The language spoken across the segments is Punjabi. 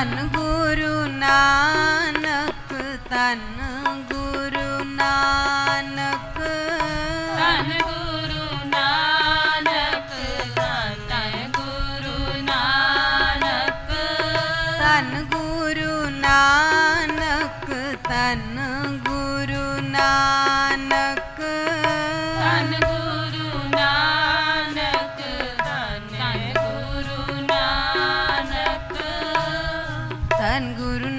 ਧੰਨ ਗੁਰੂ ਨਾਨਕ ਧੰਨ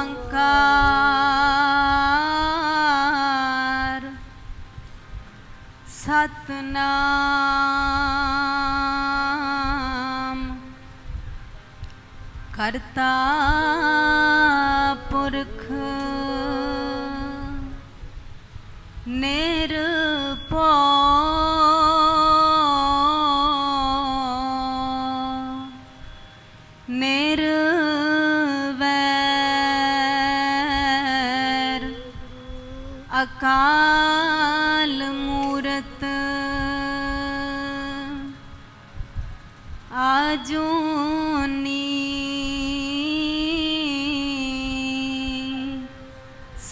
ਓੰਕਾਰ ਸਤਨਾਮ। ਕਰਤਾ ਪੁਰਖ। ਨਿਰਭਉ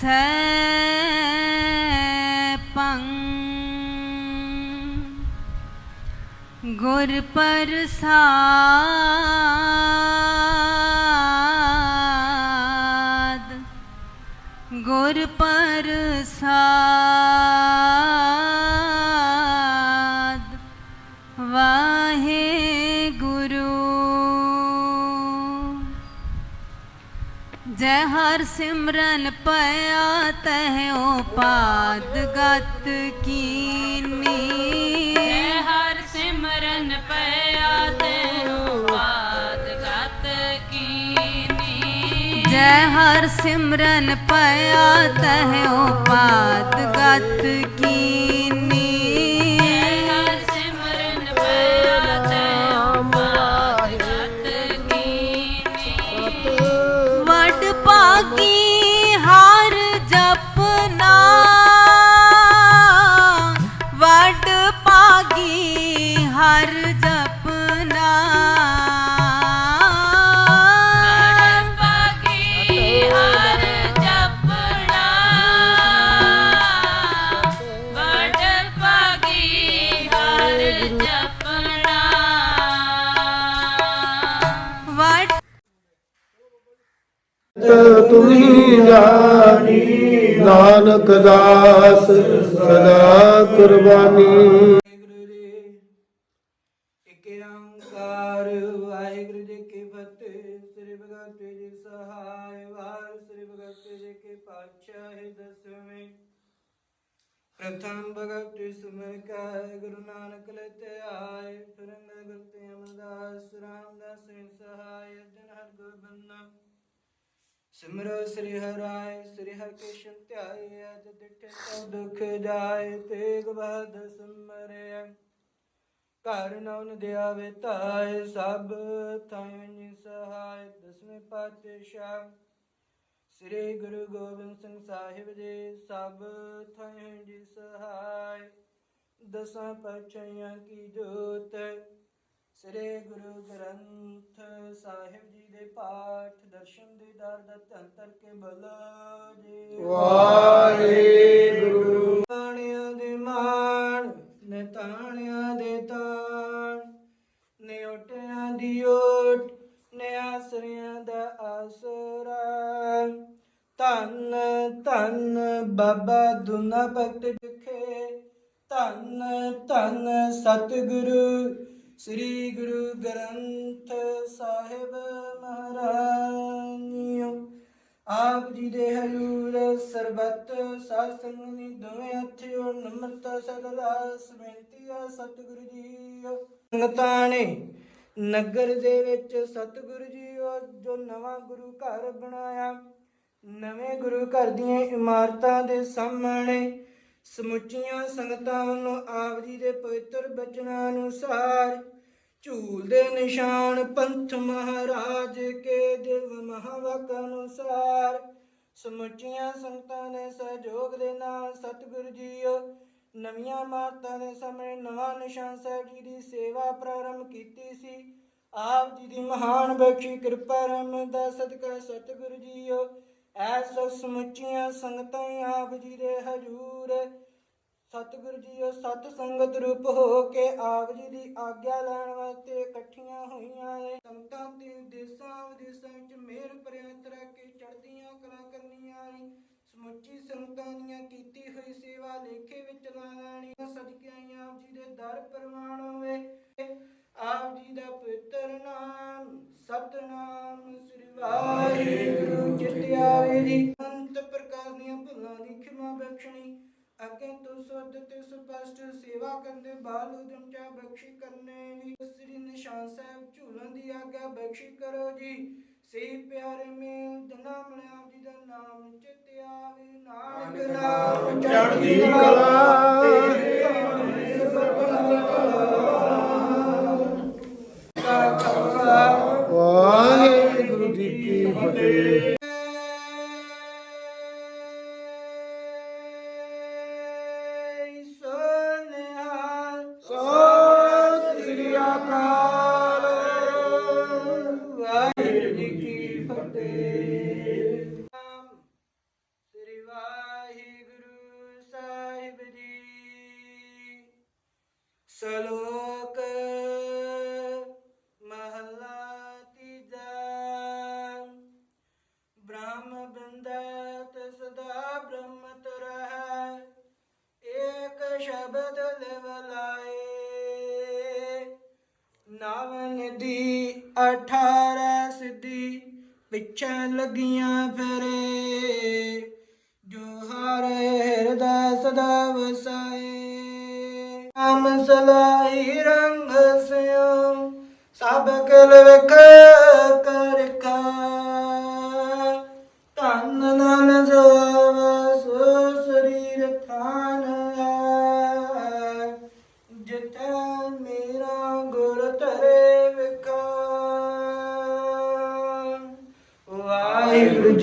ਸੈਭੰ ਗੁਰ ਪ੍ਰਸਾਦ ਗੁਰ ਪ੍ਰਸਾਦ ਜੈ ਹਰ ਸਿਮਰਨ ਪਿਆ ਤਹਿ ਪਾਦ ਗਤ ਕੀਨੀ। ਜੈ ਹਰ ਸਿਮਰਨ ਪਿਆ ਤੇ ਬਾਦ ਗਤ ਕੀਨੀ। ਜੈ ਹਰ ਸਿਮਰਨ ਪਿਆ ਤਹਿ ਪਾਦ ਗਤ ਕੀਨੀ। ਨਾਨਕ ਦਾਸ, ਸਦਾ ਕੁਰਬਾਨੀ। ਓੰਕਾਰ, ਵਾਹਿਗੁਰੂ ਜੀ ਕੀ ਫਤਿਹ। ਸ੍ਰੀ ਭਗਤ ਜੀ ਸਹਾਇ ਵਾਰ, ਸ੍ਰੀ ਭਗਤ ਜੀ ਕੀ ਪਾਤਸ਼ਾਹ ਦਸਵੇਂ। ਪ੍ਰਥਮ ਭਗਤ ਸੁਮਰ ਕਾ ਗੁਰੂ ਨਾਨਕ ਲਤੇ ਆਏ। ਫਿਰੰਗ ਗੁਰਤੇ ਅਮਰਦਾਸ, ਰਾਮਦਾਸ ਸਹਾਇ ਜਨ ਹਰ ਗੋਬਿੰਦ। ਸਿਮਰੋ ਸ੍ਰੀ ਹਰਾਇ ਸ੍ਰੀ ਹਰਿ ਕ੍ਰਿਸ਼ਨ ਧਿਆਏ, ਅਜ ਦਿਠੇ ਸਭ ਦੁਖ ਜਾਏ, ਤੇਗ ਬਹਦ ਸਿਮਰਿਆ। ਘਰ ਨਵਨ ਦਿਆ ਤਾਏ ਸਭ ਥਾਇ ਸਹਾਇ ਦਸਵੇਂ ਪਾਤਸ਼ਾਹ। ਸ੍ਰੀ ਗੁਰੂ ਗੋਬਿੰਦ ਸਿੰਘ ਸਾਹਿਬ ਜੀ ਸਭ ਥਾਇ ਜੀ ਸਹਾਇ ਦਸਾਂ ਪਾਤਸ਼ਾਹਾਂ ਕੀ ਜੋਤ ਸ੍ਰੀ ਗੁਰੂ ਗ੍ਰੰਥ ਸਾਹਿਬ ਜੀ ਦੇ ਪਾਠ, ਦਰਸ਼ਨ ਦੀਦਾਰ ਦਾ ਧੰਨ ਧਰ ਕੇ ਬਲਾ ਜੀ। ਵਾਹਿਗੁਰੂ ਤਾਣਿਆਂ ਦੇ ਮਾਣ, ਨੇ ਤਾਣਿਆਂ ਦੇ ਤਾਣ, ਨੇ ਓਟਿਆਂ ਦੀ ਓਟ, ਨੇ ਆਸਰਿਆਂ ਦਾ ਆਸਰਾ। ਧੰਨ ਧੰਨ ਬਾਬਾ ਦੁਨਾ ਭਗਤ ਵਿਖੇ ਧੰਨ ਧੰਨ ਸਤਿਗੁਰੂ ਸ੍ਰੀ ਗੁਰੂ ਗ੍ਰੰਥ ਸਾਹਿਬ ਮਹਾਰਾਜ ਆਪ ਜੀ ਦੇ ਹਜ਼ੂਰ ਸਰਬੱਤ ਸਾਧ ਸੰਗਤ ਦੀ ਦੋਵੇਂ ਹੱਥਿਓ ਨਮਰਤਾ ਸਦਾਸ ਬੇਨਤੀ ਆ ਸਤਿਗੁਰੂ ਜੀ ਸੰਗਤਾਂ ਨੇ ਨਗਰ ਦੇ ਵਿੱਚ ਸਤਿਗੁਰੂ ਜੀ ਜੋ ਨਵਾਂ ਗੁਰੂ ਘਰ ਬਣਾਇਆ। ਨਵੇਂ ਗੁਰੂ ਘਰ ਦੀਆਂ ਇਮਾਰਤਾਂ ਦੇ ਸਾਹਮਣੇ ਸਮੁੱਚੀਆਂ ਸੰਗਤਾਂ ਨੂੰ ਆਪ ਜੀ ਦੇ ਪਵਿੱਤਰ ਬਚਨਾਂ ਅਨੁਸਾਰ ਝੂਲ ਦੇ ਨਿਸ਼ਾਨ ਪੰਥ ਮਹਾਰਾਜ ਕੇ ਦਿਵ ਮਹਾਵਾਕ ਅਨੁਸਾਰ ਸਮੁੱਚੀਆਂ ਸੰਗਤਾਂ ਦੇ ਸਹਿਯੋਗ ਦੇ ਨਾਲ ਸਤਿਗੁਰੂ ਜੀਓ ਨਵੀਆਂ ਮਾਰਤਾਂ ਦੇ ਸਮੇਂ ਨਵਾਂ ਨਿਸ਼ਾਨ ਸਾਹਿਬ ਜੀ ਦੀ ਸੇਵਾ ਪ੍ਰਾਰੰਭ ਕੀਤੀ ਸੀ। ਆਪ ਜੀ ਦੀ ਮਹਾਨ ਬਖਸ਼ੀ ਕਿਰਪਾ ਰਮ ਦਾ ਸਦਕਾ ਸਤਿਗੁਰੂ ਜੀਓ ਐਸ ਸਮੁੱਚੀਆਂ ਸੰਗਤਾਂ ਹੀ ਆਪ ਜੀ ਦੇ ਹਜੂਰ ਸਤਿਗੁਰੂ ਜੀ ਉਹ ਸਤ ਸੰਗਤ ਰੂਪ ਹੋ ਕੇ ਆਪ ਜੀ ਦੀ ਆਗਿਆ ਲੈਣ ਵਾਸਤੇ ਇਕੱਠੀਆਂ ਹੋਈਆਂ ਨੇ ਸੰਗਤਾਂ ਤੇ ਦੇਸਾਂ ਵਿਦੇਸਾਂ ਵਿੱਚ ਮਿਹਰ ਭਰਿਆ ਕੇ ਚੜ੍ਹਦੀਆਂ ਕਲਾ ਕਰਨੀਆਂ ਨੇ ਸਮੁੱਚੀ ਸੰਗਤਾਂ ਦੀਆਂ ਕੀਤੀ ਹੋਈ ਸੇਵਾ ਲੇਖੇ ਵਿੱਚ ਲਾ ਲੈਣੀ। ਸਦਕੇ ਆਪ ਜੀ ਦੇ ਦਰ ਪ੍ਰਵਾਨ ਹੋਵੇ। ਆਪ ਜੀ ਦਾ ਪਵਿੱਤਰ ਨਾਮ, ਸਤਨਾਮ ਸ੍ਰੀ ਵਾਹਿਗੁਰੂ ਚਿਤ ਆਵੇ ਅੰਤ ਪ੍ਰਕਾਰ ਦੀਆਂ ਭੁੱਲਾਂ ਦੀ ਖਿਮਾ ਬਖਸ਼ਣੀ। ਅੱਗੇ ਤੋਂ ਸੁਧ ਤੇ ਸਪਸ਼ਟ ਸੇਵਾ ਕਰਦੇ ਬਾਲ ਉਦਮ ਚਾ ਬਖਸ਼ੀ ਕਰਨੇ ਜੀ। ਸ੍ਰੀ ਨਿਸ਼ਾਨ ਸਾਹਿਬ ਝੂਲਣ ਦੀ ਆਗਿਆ ਬਖਸ਼ੀ ਕਰੋ ਜੀ। ਸੇ ਪਿਆਰੇ ਮੇਲ ਜਨਾ ਮਿਲਿਆ ਜੀ ਦਾ ਨਾਮ ਚਿਤ ਆਵੇ। ਨਾਨਕ ਨਾਮ ਚੜ੍ਹਦੀ ਕਲਾ। ਤੇਰੇ ਭਾਣੇ ਸਰਬਤ ਕਾ ਸ਼ਲੋਕ ਮਹਲਾ ਤੀਜਾ ਬ੍ਰਹਮ ਬਿੰਦਤ ਸਦਾ ਬ੍ਰਹਮ ਰਹਿ ਏਕ ਸ਼ਬਦ ਲਿਵ ਲਾਏ ਨਵ ਨਿਧੀ 18 ਸਿੱਧੀ ਪਿੱਛੇ ਲੱਗੀਆਂ ਫਿਰ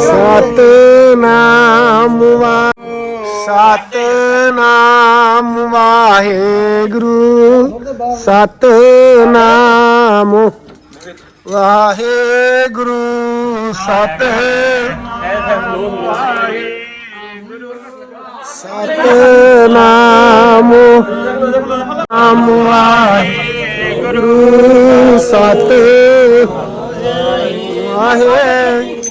ਸਤਨਾਮ ਵਾ ਸਤਨਾਮ ਵਾਹਿਗੁਰੂ ਸਤਨਾਮ ਵਾਹਿਗੁਰੂ ਸਤ ਸਤਨਾਮ ਨਾਮ ਵਾਹਿਗੁਰੂ ਸਤ ਵਾਹਿਗੁਰੂ।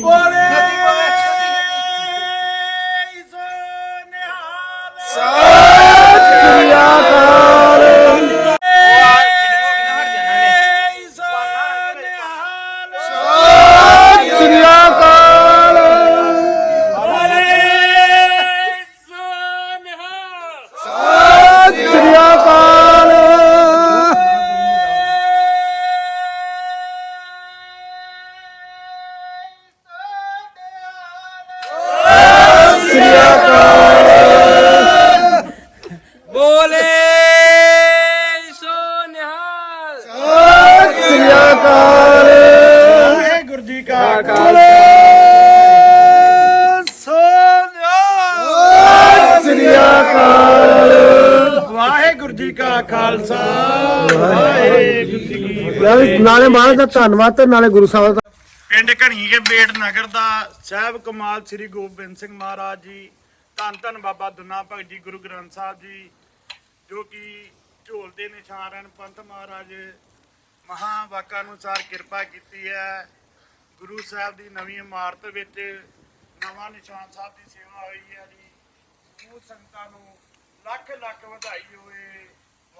ਨਾਲੇ ਮਹਾਰਾਜ ਦਾ ਧੰਨਵਾਦ ਤੇ ਨਾਲੇ ਗੁਰੂ ਸਾਹਿਬ ਦਾ ਪਿੰਡ ਘਣੀਕੇ ਬੇਟ ਨਗਰ ਦਾ ਸਾਹਿਬ ਕਮਾਲ ਸ੍ਰੀ ਗੋਬਿੰਦ ਸਿੰਘ ਮਹਾਰਾਜ ਜੀ, ਧੰਨ ਧੰਨ ਬਾਬਾ ਦੁਨਾ ਭਗਤ ਜੀ, ਗੁਰੂ ਗ੍ਰੰਥ ਸਾਹਿਬ ਜੀ, ਜੋ ਕਿ ਝੋਲ ਦੇ ਨਿਸ਼ਾਨ ਹਨ ਪੰਥ ਮਹਾਰਾਜ ਮਹਾ ਵਾਕਾਂ ਅਨੁਸਾਰ ਕਿਰਪਾ ਕੀਤੀ ਹੈ। ਗੁਰੂ ਸਾਹਿਬ ਦੀ ਨਵੀਂ ਇਮਾਰਤ ਵਿੱਚ ਨਵਾਂ ਨਿਸ਼ਾਨ ਸਾਹਿਬ ਦੀ ਸੇਵਾ ਹੋਈ ਹੈ ਜੀ। ਸਮੂਹ ਸੰਗਤਾਂ ਨੂੰ ਲੱਖ ਲੱਖ ਵਧਾਈ ਹੋਵੇ।